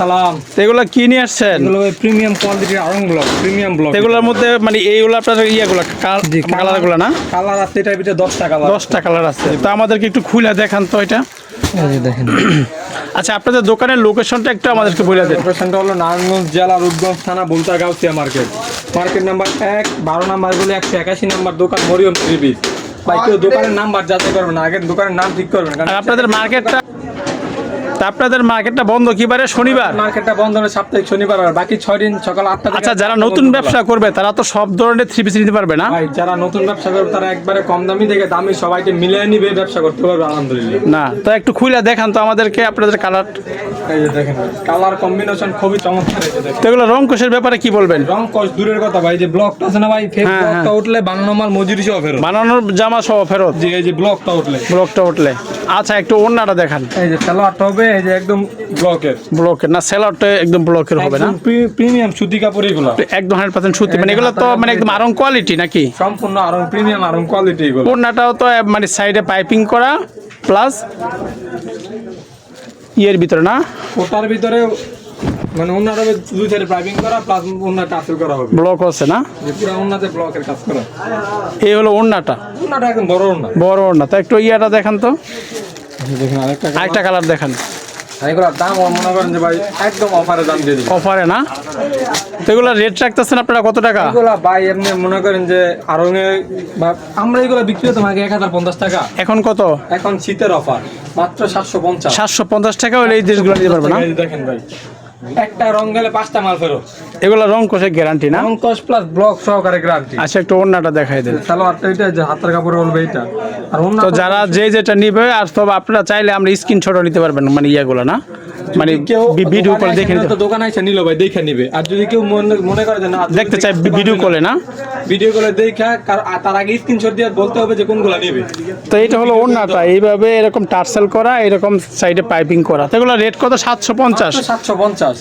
সালাম। এগুলো কি নিয়ে আসছেন? এগুলো প্রিমিয়াম কোয়ালিটির আরং ব্লক প্রিমিয়াম ব্লক এগুলোর মধ্যে মানে এইগুলো আপনার ইয়েগুলো কালারগুলো না? কালার আছে এটার ভিতরে দশটা কালার দশটা কালার আছে। তো আমাদেরকে একটু খুলে দেখান তো এটা। দেখেন। আচ্ছা আপনাদের দোকানের লোকেশনটা একটু আমাদেরকে বলে দেন। লোকেশনটা হলো নারায়ণগঞ্জ জেলা রূপগঞ্জ থানা Bulta Gausia market market number এক বারো নাম্বার বলে একশো একাশি নাম্বার দোকান মরিয়ম ত্রিবিজ ভাই কেউ দোকানের নাম্বার যাচাই করবেন না আগে দোকানের নাম ঠিক করবেন। কারণ আপনাদের মার্কেটটা তা আপনাদের মার্কেটটা বন্ধ কিবারে? শনিবার? মার্কেটটা বন্ধ হবে সাপ্তাহিক শনিবার আর বাকি ছয় দিন সকাল আটটা থেকে আচ্ছা যারা নতুন ব্যবসা করবে তারা তো সব ধরনের থ্রি পিস নিতে পারবে না? ভাই যারা নতুন ব্যবসা করবে তারা একবারে কম দামি দেখে দামি সবাইকে মিলিয়ে নিবে ব্যবসা করতে পারবে আলহামদুলিল্লাহ। না তো একটু খুলে দেখান তো আমাদেরকে আপনাদের কালার এই যে দেখেন কালার কম্বিনেশন খুবই চমৎকার তো এগুলো রং কোষের ব্যাপারে কি বলবেন? রং কস দূরের কথা ভাই যে ব্লকটা আছে না ভাই ফেক হ্যাঁ, ব্লকটা উঠলে বানানো মাল মজুরি সহ ফেরত। বানানোর জামা সহ ফেরত? যে এই যে ব্লকটা উঠলে। ব্লকটা উঠলে। আচ্ছা একটু অন্যটা দেখান। এই যে সালোয়ারটা হবে এই যে একদম ব্লকের। ব্লকের না সেলারটা একদম ব্লকের হবে না? প্রিমিয়াম সুতি কাপড় এগুলো। একদম হান্ড্রেড পার্সেন্ট সুতি মানে এগুলো তো মানে একদম আরং কোয়ালিটি নাকি? সম্পূর্ণ আরং প্রিমিয়াম আরং কোয়ালিটি এগুলো। ওড়নাটাও তো মানে সাইডে পাইপিং করা প্লাস ইয়ের ভিতরে না? ওটার ভিতরে মানে ওনার দুই সাইডে করা প্লাস ওনার টাসেল করা হবে। ব্লক আছে না? পুরো ওনাতে ব্লকের কাজ করা। এই হলো একদম বড় বড় তো একটু ইয়াটা দেখান তো। দেখেন আরেকটা আরেকটা কালার দেখান। এগুলোর দাম মনে করেন যে ভাই একদম অফারে দাম দিয়ে দিবে অফারে না? তো এগুলো রেট রাখতেছেন আপনারা কত টাকা? এগুলা ভাই এমনি মনে করেন যে আরং এ বা আমরা এগুলো বিক্রি হতো আগে এক হাজার পঞ্চাশ টাকা। এখন কত? এখন শীতের অফার মাত্র সাতশো পঞ্চাশ। সাতশো পঞ্চাশ টাকা হলে এই জিনিসগুলো নিতে পারবে না? দেখেন ভাই একটা রং গেলে পাঁচটা মাল ফেরো এগুলো রং কোষের গ্যারান্টি না? রং কোষ প্লাস ব্লক সহকারে গ্যারান্টি আচ্ছা একটু অন্যটা দেখাই দেন। সালোয়ারটা এটা যে হাতের কাপড় বলবে এটা আর অন্য তো যারা যে যেটা নিবে আর সব আপনারা চাইলে আমরা স্ক্রিনশটও নিতে পারবেন মানে ইয়াগুলো না? মানে কেউ ভিডিও কলে দেখে নিতে দোকান এসে নিল ভাই দেখে নিবে। আর যদি কেউ মনে মনে করে যে না দেখতে চাই ভিডিও কলে না ভিডিও কলে দেখা তার আগে স্ক্রিনশট দিয়ে বলতে হবে যে কোনগুলো নেবে। তো এটা হলো ওড়নাটা। এইভাবে এরকম টার্সেল করা এরকম সাইডে পাইপিং করা। তো এগুলো রেট কত? সাতশো পঞ্চাশ। সাতশো পঞ্চাশ।